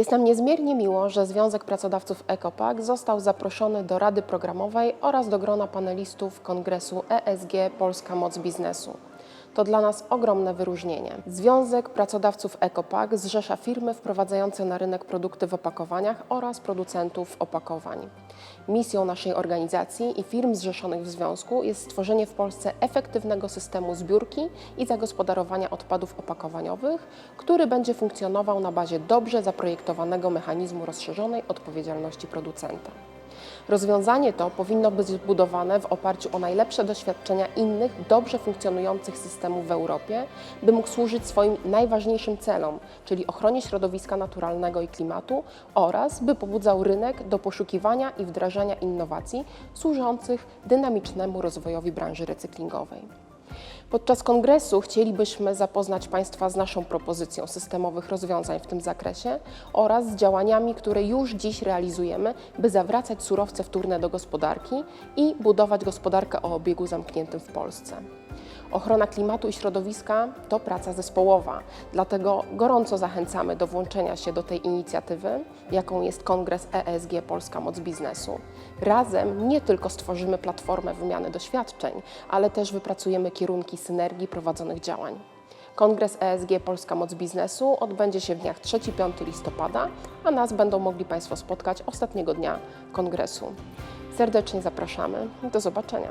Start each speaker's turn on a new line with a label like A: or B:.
A: Jest nam niezmiernie miło, że Związek Pracodawców ECOPAC został zaproszony do Rady Programowej oraz do grona panelistów Kongresu ESG Polska Moc Biznesu. To dla nas ogromne wyróżnienie. Związek Pracodawców ECOPAC zrzesza firmy wprowadzające na rynek produkty w opakowaniach oraz producentów opakowań. Misją naszej organizacji i firm zrzeszonych w związku jest stworzenie w Polsce efektywnego systemu zbiórki i zagospodarowania odpadów opakowaniowych, który będzie funkcjonował na bazie dobrze zaprojektowanego mechanizmu rozszerzonej odpowiedzialności producenta. Rozwiązanie to powinno być zbudowane w oparciu o najlepsze doświadczenia innych dobrze funkcjonujących systemów w Europie, by mógł służyć swoim najważniejszym celom, czyli ochronie środowiska naturalnego i klimatu oraz by pobudzał rynek do poszukiwania i wdrażania innowacji służących dynamicznemu rozwojowi branży recyklingowej. Podczas kongresu chcielibyśmy zapoznać Państwa z naszą propozycją systemowych rozwiązań w tym zakresie oraz z działaniami, które już dziś realizujemy, by zawracać surowce wtórne do gospodarki i budować gospodarkę o obiegu zamkniętym w Polsce. Ochrona klimatu i środowiska to praca zespołowa, dlatego gorąco zachęcamy do włączenia się do tej inicjatywy, jaką jest Kongres ESG Polska Moc Biznesu. Razem nie tylko stworzymy platformę wymiany doświadczeń, ale też wypracujemy kierunki synergii prowadzonych działań. Kongres ESG Polska Moc Biznesu odbędzie się w dniach 3-5 listopada, a nas będą mogli Państwo spotkać ostatniego dnia kongresu. Serdecznie zapraszamy. Do zobaczenia.